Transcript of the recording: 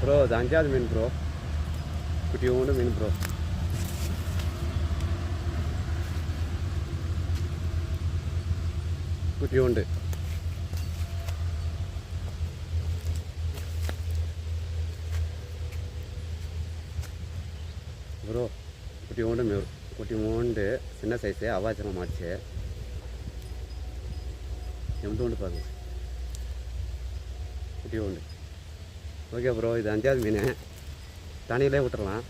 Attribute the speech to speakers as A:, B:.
A: Bro இது அஞ்சாவது மீன் bro குட்டி உண்டு மீன் ப்ரோ குட்டி உண்டு ப்ரோ குட்டி உண்டு மீ குட்டி சின்ன சைஸு அவாச்சனம் மாச்சு எந்த உண்டு பாருங்க குட்டி உண்டு. ஓகே ப்ரோ இது அஞ்சாவது மீன். தனியிலே விட்டுறலாம்